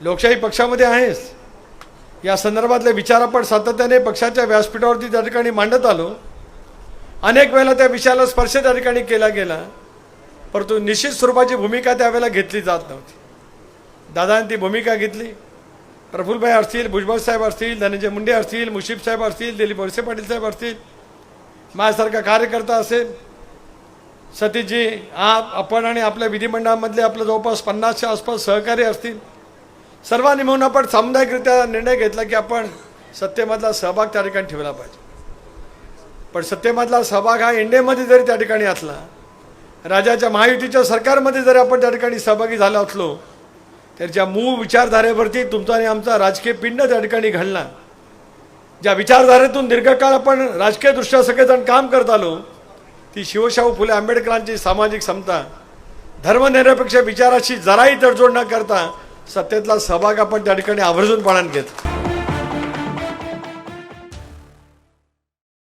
लोकशाही पक्षामध्ये आहेच या संदर्भातले विचार आपण सातत्याने पक्षाच्या व्यासपीठावरती त्या ठिकाणी मांडत आलो. अनेक वेळेला त्या विषयाला स्पर्श त्या ठिकाणी केला गेला परंतु निश्चित स्वरूपाची भूमिका त्यावेळेला घेतली जात नव्हती. दादाने ती भूमिका घेतली. प्रफुल्लभाई असतील भुजबळ साहेब असतील धनंजय मुंडे असतील मुशीफ साहेब असतील दिलीप वळसे पाटील साहेब असतील माझ्यासारखा कार्यकर्ता असेल सतीशजी आप आपण आणि आपल्या विधिमंडळामधले आपलं जवळपास पन्नासच्या आसपास सहकारी असतील सर्वांनी म्हणून आपण सामुदायिकरित्या निर्णय घेतला की आपण सत्तेमधला सहभाग त्या ठिकाणी ठेवला पाहिजे. पण सत्तेमधला सहभाग हा एनडीएमध्ये जरी त्या ठिकाणी असला राजाच्या महायुतीच्या सरकारमध्ये जरी आपण त्या ठिकाणी सहभागी झालो असलो तर ज्या मूळ विचारधारेवरती तुमचा आणि आमचा राजकीय पिंड त्या ठिकाणी घडला ज्या विचारधारेतून दीर्घकाळ आपण राजकीयदृष्ट्या सगळेजण काम करत आलो ती शिवशाहू फुले आंबेडकरांची सामाजिक समता धर्मनिरपेक्ष विचाराशी जराही तडजोड न करता सत्तेतला सहभाग आपण त्या ठिकाणी आवर्जून पाळण घेत.